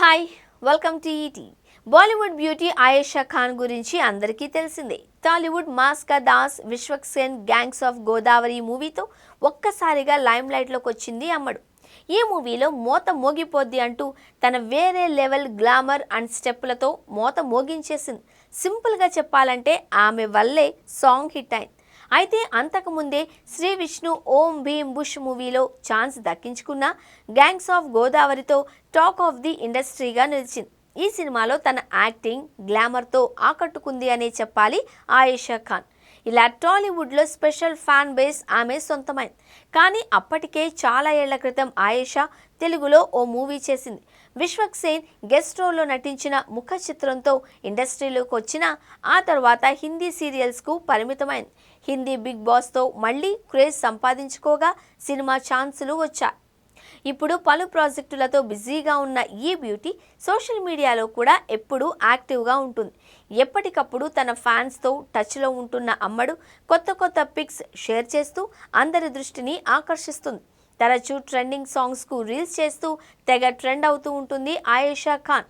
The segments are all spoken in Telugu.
Hi welcome to ET Bollywood beauty Ayesha Khan గురించి అందరికీ తెలిసిందే. టాలీవుడ్ మాస్కా దాస్ విశ్వక్ సేన్ గ్యాంగ్స్ ఆఫ్ గోదావరి మూవీతో ఒక్కసారిగా లైమ్ లైట్లోకి వచ్చింది అమ్మడు. ఈ మూవీలో మోత మోగిపోద్ది అంటూ తన వేరే లెవెల్ గ్లామర్ అండ్ స్టెప్పులతో మోత మోగించేసింది. సింపుల్గా చెప్పాలంటే ఆమె వల్లే సాంగ్ హిట్ అయింది. అయితే అంతకుముందే శ్రీ విష్ణు ఓం భీమ్ బుష్ మూవీలో ఛాన్స్ దక్కించుకున్న గ్యాంగ్స్ ఆఫ్ గోదావరితో టాక్ ఆఫ్ ది ఇండస్ట్రీగా నిలిచింది. ఈ సినిమాలో తన యాక్టింగ్ గ్లామర్తో ఆకట్టుకుంది అనే చెప్పాలి ఆయేషా ఖాన్. ఇలా టాలీవుడ్లో స్పెషల్ ఫ్యాన్ బేస్ ఆమె సొంతమైంది. కానీ అప్పటికే చాలా ఏళ్ళ క్రితం ఆయేషా తెలుగులో ఓ మూవీ చేసింది. విశ్వక్ సేన్ గెస్ట్ రోల్లో నటించిన ముఖ చిత్రంతో ఇండస్ట్రీలోకి వచ్చిన ఆ తర్వాత హిందీ సీరియల్స్కు పరిమితమైంది. హిందీ బిగ్ బాస్తో మళ్ళీ క్రేజ్ సంపాదించుకోగా సినిమా ఛాన్సులు వచ్చాయి. ఇప్పుడు పలు ప్రాజెక్టులతో బిజీగా ఉన్న ఈ బ్యూటీ సోషల్ మీడియాలో కూడా ఎప్పుడూ యాక్టివ్గా ఉంటుంది. ఎప్పటికప్పుడు తన ఫ్యాన్స్తో టచ్లో ఉంటున్న అమ్మడు కొత్త కొత్త పిక్స్ షేర్ చేస్తూ అందరి దృష్టిని ఆకర్షిస్తుంది. తరచూ ట్రెండింగ్ సాంగ్స్కు రీల్స్ చేస్తూ తెగ ట్రెండ్ అవుతూ ఉంటుంది ఆయేషా ఖాన్.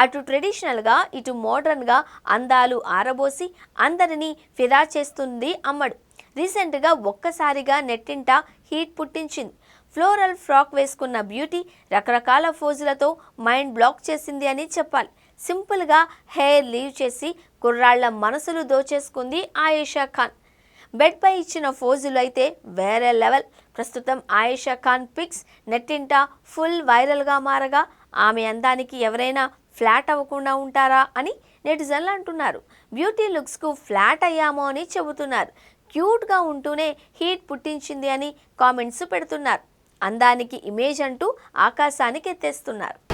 అటు ట్రెడిషనల్గా ఇటు మోడర్న్గా అందాలు ఆరబోసి అందరినీ ఫిదా చేస్తుంది అమ్మడు. రీసెంట్గా ఒక్కసారిగా నెట్టింట హీట్ పుట్టించింది. ఫ్లోరల్ ఫ్రాక్ వేసుకున్న బ్యూటీ రకరకాల ఫోజులతో మైండ్ బ్లాక్ చేసింది అని చెప్పాలి. సింపుల్గా హెయిర్ లీవ్ చేసి కుర్రాళ్ళ మనసులు దోచేసుకుంది ఆయేషా ఖాన్. బెడ్పై ఇచ్చిన ఫోజులు అయితే వేరే లెవెల్. ప్రస్తుతం ఆయేషా ఖాన్ పిక్స్ నెట్టింట ఫుల్ వైరల్గా మారగా ఆమె అందానికి ఎవరైనా ఫ్లాట్ అవ్వకుండా ఉంటారా అని నెటిజన్లు అంటున్నారు. బ్యూటీ లుక్స్కు ఫ్లాట్ అయ్యామో అని చెబుతున్నారు. క్యూట్గా ఉంటూనే హీట్ పుట్టించింది అని కామెంట్స్ పెడుతున్నారు. అందానికి ఇమేజ్ అంటూ ఆకాశానికి ఎత్తేస్తున్నారు